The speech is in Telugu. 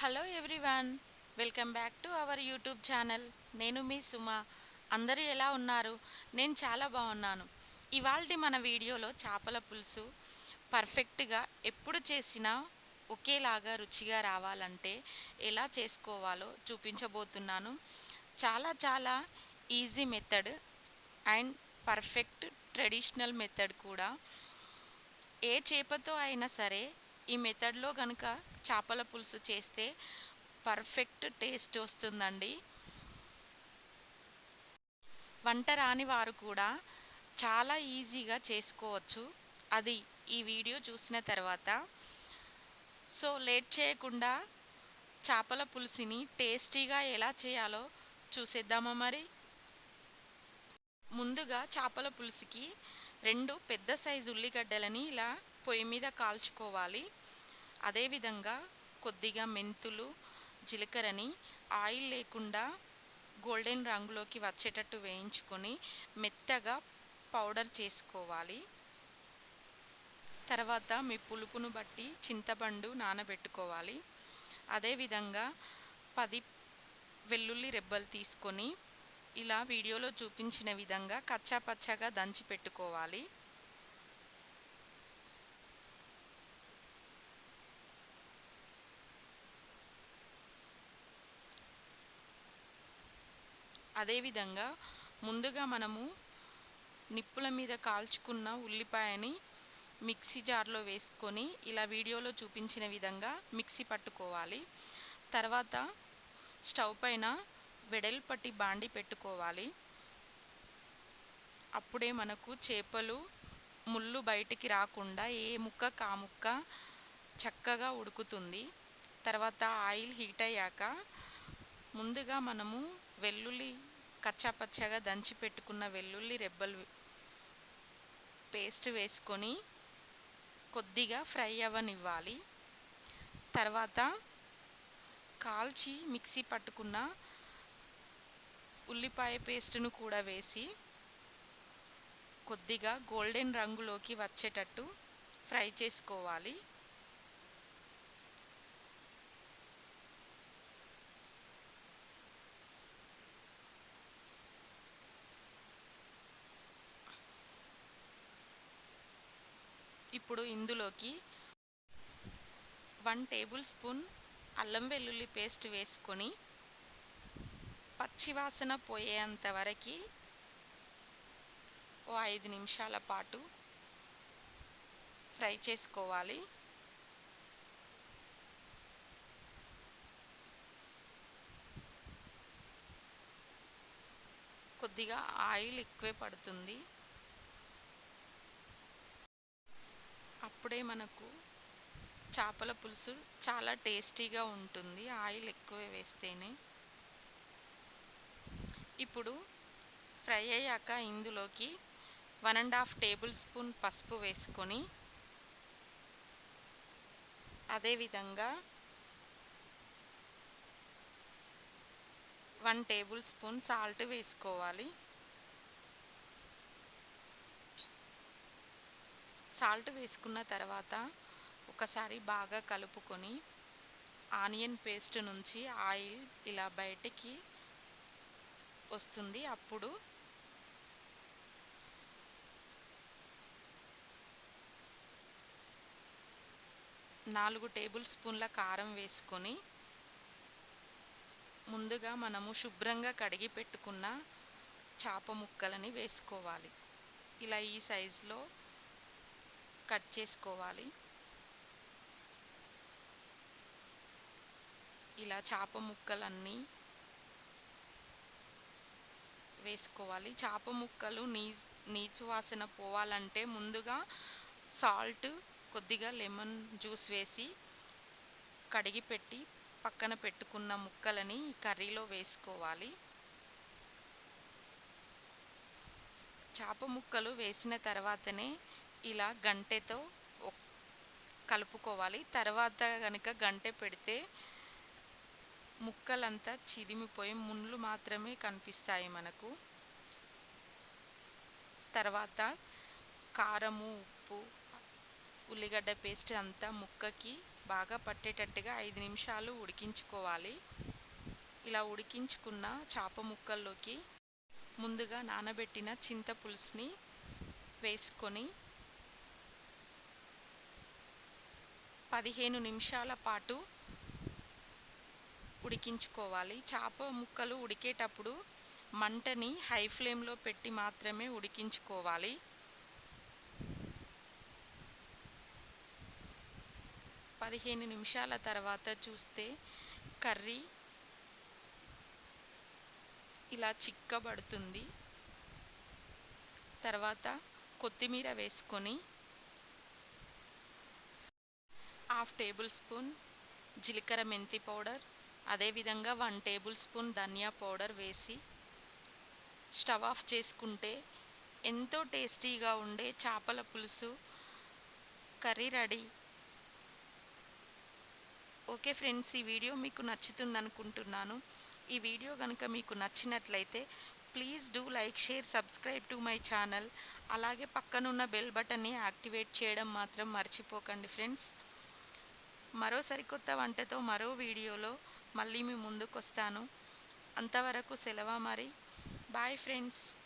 Hello everyone welcome back to our YouTube channel నేను మీ సుమ. అందరూ ఎలా ఉన్నారు? నేను చాలా బాగున్నాను. ఇవాళ మన వీడియోలో చేపల పులుసు పర్ఫెక్ట్గా ఎప్పుడు చేసినా ఒకేలాగా రుచిగా రావాలంటే ఎలా చేసుకోవాలో చూపించబోతున్నాను. చాలా చాలా easy method and perfect traditional method కూడా. ఏ చేపతో అయినా సరే ఈ మెథడ్లో కనుక చేపల పులుసు చేస్తే పర్ఫెక్ట్ టేస్ట్ వస్తుందండి. వంట రాని వారు కూడా చాలా ఈజీగా చేసుకోవచ్చు. అది ఈ వీడియో చూసిన తర్వాత. సో లేట్ చేయకుండా చేపల పులుసుని టేస్టీగా ఎలా చేయాలో చూసేద్దామా మరి? ముందుగా చేపల పులుసుకి రెండు పెద్ద సైజు ఉల్లిగడ్డలని ఇలా పొయ్యి మీద కాల్చుకోవాలి. అదేవిధంగా కొద్దిగా మెంతులు జీలకర్రని ఆయిల్ లేకుండా గోల్డెన్ రంగులోకి వచ్చేటట్టు వేయించుకొని మెత్తగా పౌడర్ చేసుకోవాలి. తర్వాత మీ పులుపును బట్టి చింతపండు నానబెట్టుకోవాలి. అదేవిధంగా పది వెల్లుల్లి రెబ్బలు తీసుకొని ఇలా వీడియోలో చూపించిన విధంగా కచ్చా పచ్చగా దంచి పెట్టుకోవాలి. అదేవిధంగా ముందుగా మనము నిప్పుల మీద కాల్చుకున్న ఉల్లిపాయని మిక్సీ జార్లో వేసుకొని ఇలా వీడియోలో చూపించిన విధంగా మిక్సీ పట్టుకోవాలి. తర్వాత స్టవ్ పైన వెడల్పట్టి బాండి పెట్టుకోవాలి. అప్పుడే మనకు చేపలు ముళ్ళు బయటికి రాకుండా ఏ ముక్క కా ముక్క చక్కగా ఉడుకుతుంది. తర్వాత ఆయిల్ హీట్ అయ్యాక ముందుగా మనము వెల్లుల్లి కచ్చాపచ్చగా దంచి పెట్టుకున్న వెల్లుల్లి రెబ్బలు పేస్ట్ వేసుకొని కొద్దిగా ఫ్రై అవ్వనివ్వాలి. తర్వాత కాల్చి మిక్సీ పట్టుకున్న ఉల్లిపాయ పేస్టును కూడా వేసి కొద్దిగా గోల్డెన్ రంగులోకి వచ్చేటట్టు ఫ్రై చేసుకోవాలి. ఇప్పుడు ఇందులోకి వన్ టేబుల్ స్పూన్ అల్లం వెల్లుల్లి పేస్ట్ వేసుకొని పచ్చివాసన పోయేంత వరకు ఓ ఐదు నిమిషాల పాటు ఫ్రై చేసుకోవాలి. కొద్దిగా ఆయిల్ ఎక్కువే పడుతుంది. అప్పుడే మనకు చేపల పులుసు చాలా టేస్టీగా ఉంటుంది ఆయిల్ ఎక్కువ వేస్తేనే. ఇప్పుడు ఫ్రై అయ్యాక ఇందులోకి one and half table spoon పసుపు వేసుకొని అదేవిధంగా వన్ టేబుల్ స్పూన్ సాల్ట్ వేసుకోవాలి. సాల్ట్ వేసుకున్న తర్వాత ఒకసారి బాగా కలుపుకొని ఆనియన్ పేస్ట్ నుంచి ఆయిల్ ఇలా బయటికి వస్తుంది. అప్పుడు నాలుగు టేబుల్ స్పూన్ల కారం వేసుకొని ముందుగా మనము శుభ్రంగా కడిగి పెట్టుకున్న చేప ముక్కలని వేసుకోవాలి. ఇలా ఈ సైజులో కట్ చేసుకోవాలి. ఇలా చేప ముక్కలన్నీ వేసుకోవాలి. చేప ముక్కలు నీ నీచు వాసన పోవాలంటే ముందుగా సాల్ట్ కొద్దిగా లెమన్ జ్యూస్ వేసి కడిగి పెట్టి పక్కన పెట్టుకున్న ముక్కలని కర్రీలో వేసుకోవాలి. చేప ముక్కలు వేసిన తర్వాతనే ఇలా గంటెతో కలుపుకోవాలి. తర్వాత కనుక గంటె పెడితే ముక్కలంతా చిదిమిపోయి ముళ్ళు మాత్రమే కనిపిస్తాయి మనకు. తర్వాత కారము ఉప్పు ఉల్లిగడ్డ పేస్ట్ అంతా ముక్కకి బాగా పట్టేటట్టుగా ఐదు నిమిషాలు ఉడికించుకోవాలి. ఇలా ఉడికించుకున్న చేప ముక్కల్లోకి ముందుగా నానబెట్టిన చింత పులుసుని వేసుకొని పదిహేను నిమిషాల పాటు ఉడికించుకోవాలి. చేప ముక్కలు ఉడికేటప్పుడు మంటని హై ఫ్లేమ్లో పెట్టి మాత్రమే ఉడికించుకోవాలి. పదిహేను నిమిషాల తర్వాత చూస్తే కర్రీ ఇలా చిక్కబడుతుంది. తర్వాత కొత్తిమీర వేసుకొని హాఫ్ టేబుల్ స్పూన్ జీలకర్ర మెంతి పౌడర్ అదేవిధంగా వన్ టేబుల్ స్పూన్ ధనియా పౌడర్ వేసి స్టవ్ ఆఫ్ చేసుకుంటే ఎంతో టేస్టీగా ఉండే చేపల పులుసు కర్రీ రెడీ. ఓకే ఫ్రెండ్స్ ఈ వీడియో మీకు నచ్చుతుంది అనుకుంటున్నాను. ఈ వీడియో కనుక మీకు నచ్చినట్లయితే please do like share subscribe to my channel. అలాగే పక్కనున్న బెల్ బటన్ని యాక్టివేట్ చేయడం మాత్రం మర్చిపోకండి ఫ్రెండ్స్. మరో సరికొత్త వంటతో మరో వీడియోలో మళ్ళీ మీ ముందుకు వస్తాను అంతవరకు సెలవు మరి. Bye friends.